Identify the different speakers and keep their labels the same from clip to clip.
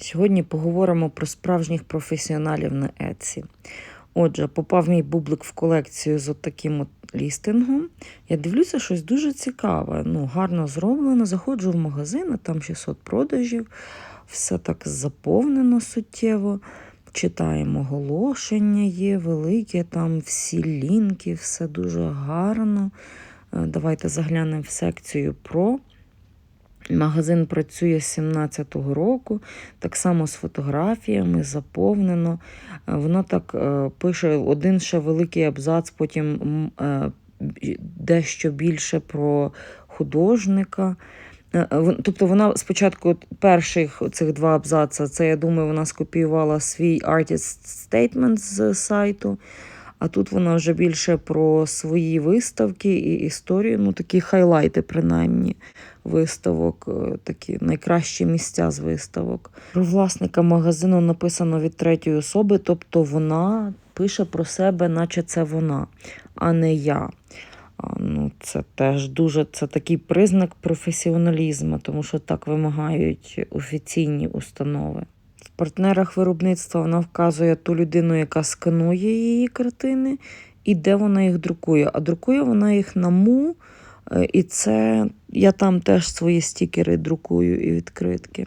Speaker 1: Сьогодні поговоримо про справжніх професіоналів на Etsy. Отже, попав мій бублик в колекцію з от таким от лістингом. Я дивлюся, щось дуже цікаве. Ну, гарно зроблено. Заходжу в магазин, а там 600 продажів, все так заповнено суттєво. Читаємо оголошення, є велике, там всі лінки, все дуже гарно. Е, Давайте заглянемо в секцію Про. Магазин працює з 17-го року, так само з фотографіями, заповнено. Е, Воно так е, пише один ще великий абзац, потім е, дещо більше про художника. Тобто вона спочатку перших цих два абзаци, це я думаю, вона скопіювала свій artist statement з сайту. А тут вона вже більше про свої виставки і історію, ну такі хайлайти, принаймні, виставок, е, такі найкращі місця з виставок. Про власника магазину написано від третьої особи, тобто вона пише про себе, наче це вона, а не я. Ну, це теж дуже це такий признак професіоналізму, тому що так вимагають офіційні установи. Партнерах виробництва вона вказує ту людину, яка сканує її картини, і де вона їх друкує. А друкує вона їх на му, е, і це я там теж свої стікери друкую і відкритки.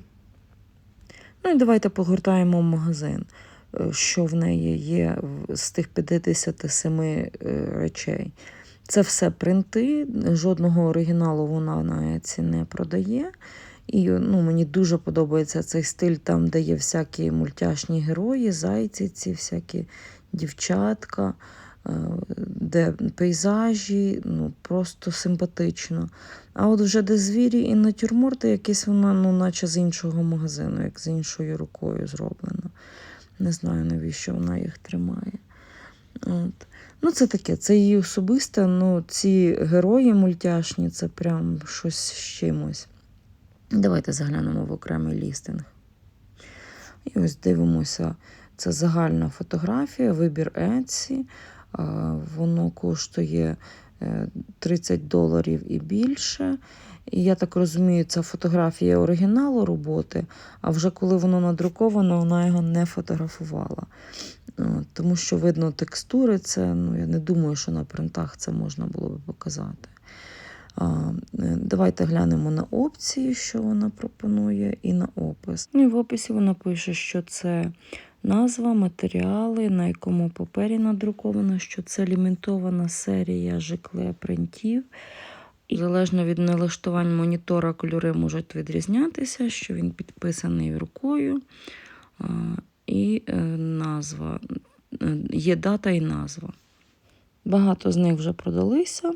Speaker 1: Ну і давайте погортаємо магазин. Е, Що в неї є з тих 57 е, речей. Це все принти, жодного оригіналу вона на Etsy не продає. І ну, мені дуже подобається цей стиль, там, де є всякі мультяшні герої, зайці, ці всякі дівчатка, е, де пейзажі, ну, просто симпатично. А от вже де звірі і натюрморти, якесь воно, ну, наче з іншого магазину, як з іншою рукою зроблено. Не знаю, навіщо вона їх тримає. От. Ну, це таке, це її особисте, ну, ці герої мультяшні, це прям щось з чимось. Давайте заглянемо в окремий лістинг. І ось дивимося, це загальна фотографія, вибір Etsy. Воно коштує е, 30 доларів і більше. І я так розумію, це фотографія оригіналу роботи, а вже коли воно надруковано, вона його не фотографувала. Тому що видно текстури, це ну, я не думаю, що на принтах це можна було би показати. Е, Давайте глянемо на опції, що вона пропонує, і на опис. Ну і в описі вона пише, що це назва, матеріали, на якому папері надруковано, що це лімітована серія жикле принтів. І залежно від налаштувань монітора, кольори можуть відрізнятися, що він підписаний рукою. І е, назва. Е, Є дата і назва. Багато з них вже продалися.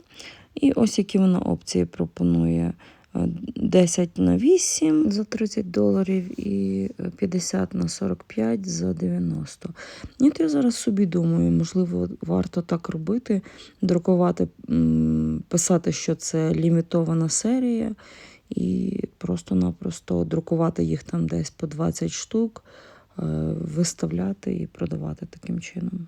Speaker 1: І ось які вона опції пропонує. Е, 10 на 8 за 30 доларів і е, 50 на 45 за 90. І я зараз собі думаю, можливо, варто так робити, друкувати, писати, що це лімітована серія, і просто-напросто друкувати їх там десь по 20 штук, е, виставляти і продавати таким чином.